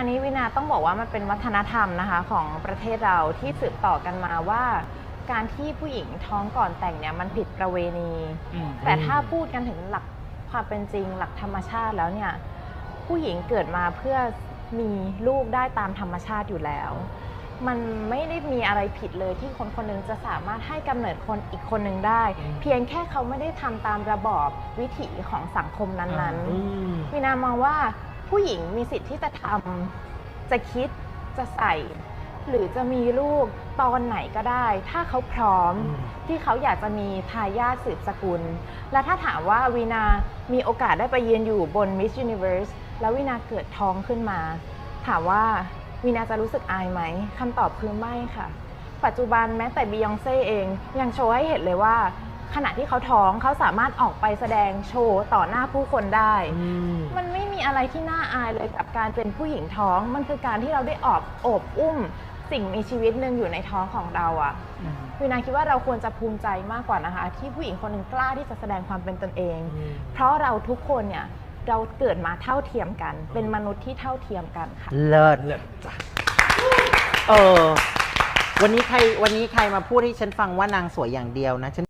อันนี้วินาต้องบอกว่ามันเป็นวัฒนธรรมนะคะของประเทศเราที่สืบต่อกันมาว่าการที่ผู้หญิงท้องก่อนแต่งเนี่ยมันผิดประเวณีอืมแต่ถ้าพูดกันถึงหลักความเป็นจริงหลักธรรมชาติแล้วเนี่ยผู้หญิงเกิดมาเพื่อมีลูกได้ตามธรรมชาติอยู่แล้ว มันไม่ได้มีอะไรผิดเลยที่คนคนหนึงจะสามารถให้กำเนิดคนอีกคนหนึ่งได้อืมเพียงแค่เขาไม่ได้ทำตามระบอบวิถีของสังคมนั้นๆอืมวินามองว่า ผู้หญิงมีสิทธิ์ที่จะทำจะคิดจะใส่ หรือจะมีลูกตอนไหนก็ได้ ถ้าเขาพร้อมอืมที่เขาอยากจะมีทายาทสืบสกุล และถ้าถามว่าวีนามีโอกาสได้ไปยืนอยู่บน Miss Universe แล้ววีนาเกิดท้องขึ้นมา ถามว่าวีนาจะรู้สึกอายไหมคำตอบคือไม่ค่ะ ปัจจุบันแม้แต่บียองเซ่เองยังโชว์ให้เห็นเลยว่า ขณะที่เขาท้องเขาสามารถออกไปแสดงโชว์ต่อหน้าผู้คนได้อืมมันไม่มีอะไรที่น่าอายเลยกับการเป็นผู้หญิงท้อง มันคือการที่เราได้ออบโอบอุ้มสิ่งมีชีวิตหนึ่งอยู่ในท้องของเราอะวินาคิดว่าเราควรจะภูมิใจมากกว่านะคะ ที่ผู้หญิงคนหนึ่งกล้าที่จะแสดงความเป็นตนเองอืมเพราะเราทุกคนเนี่ยเราเกิดมาเท่าเทียมกัน เป็นมนุษย์ที่เท่าเทียมกันค่ะเลิศเลิศจ้ะเออวันนี้ใครวันนี้ใครมาพูดให้ฉันฟังว่านางสวยอย่างเดียวนะฉัน